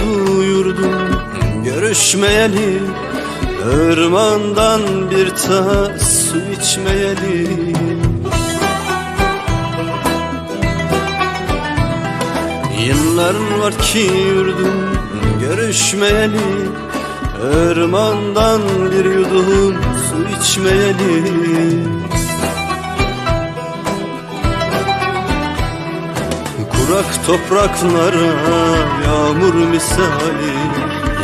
Yıllar oldu yurdum görüşmeyeli Irmandan bir tas su içmeyeli. Yıllar var ki yurdum görüşmeyeli Irmandan bir yudum su içmeyeli Kurak topraklara yağmur misali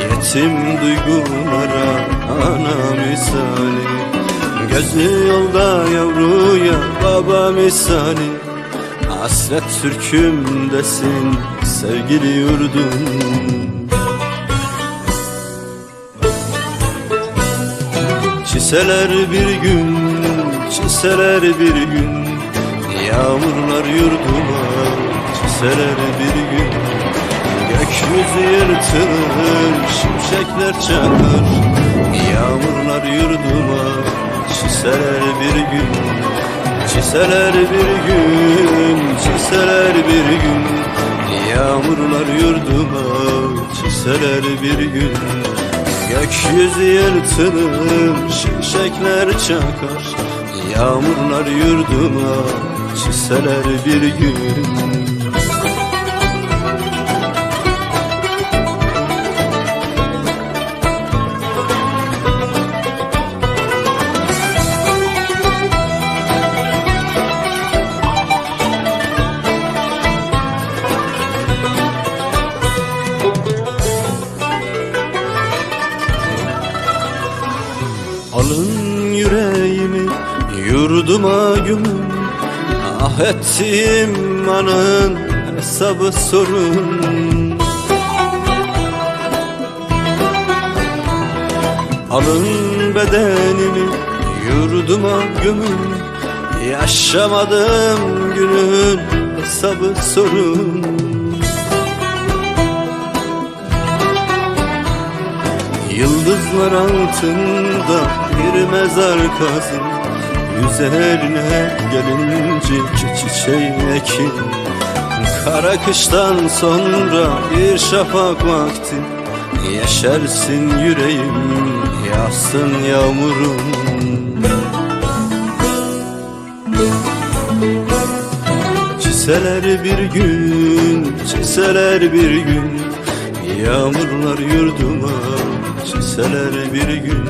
Yetim duygulara ana misali. Gözlü yolda yavruya baba misali Hasret türkümdesin sevgili yurdum. Çiseler bir gün, çiseler bir gün Yağmurlar yurduma çiseler bir gün. Gökyüzü yırtılır, şimşekler çakar Yağmurlar yurduma çiseler bir gün. Çiseler bir gün, çiseler bir gün. Yağmurlar yurduma çiseler bir gün. Gökyüzü yırtılır, şimşekler çakar. Yağmurlar yurduma çiseler bir gün yurduma gömün Ah ettiğim anın hesabı sorun. Alın bedenimi yurduma gömün Yaşamadım günün hesabı sorun. Yıldızlar altında bir mezar kazın Üzerine gelince çiçeği Kara kıştan sonra bir şafak vakti. Yeşersin yüreğim, yağsın yağmurum. Çiseler bir gün, çiseler bir gün. Yağmurlar yurduma çiseler bir gün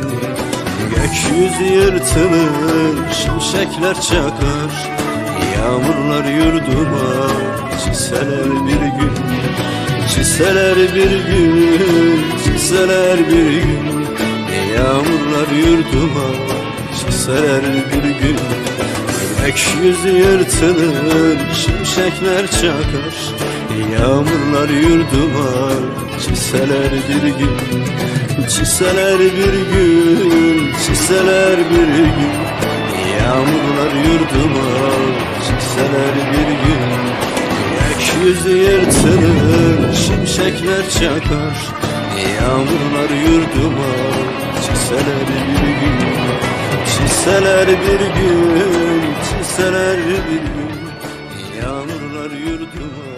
Gökyüzü yırtılır, şimşekler çakar Yağmurlar yurduma çiseler bir gün Çiseler bir gün, çiseler bir gün. Yağmurlar yurduma çiseler bir gün. Gökyüzü yırtılır, şimşekler çakar Yağmurlar yurduma çiseler bir gün. Çiseler bir gün, çiseler bir gün. Yağmurlar yurduma çiseler bir gün. Gökyüzü yırtılır, şimşekler çakar. Yağmurlar yurduma çiseler bir gün. Çiseler bir gün, çiseler bir gün. Yağmurlar yurduma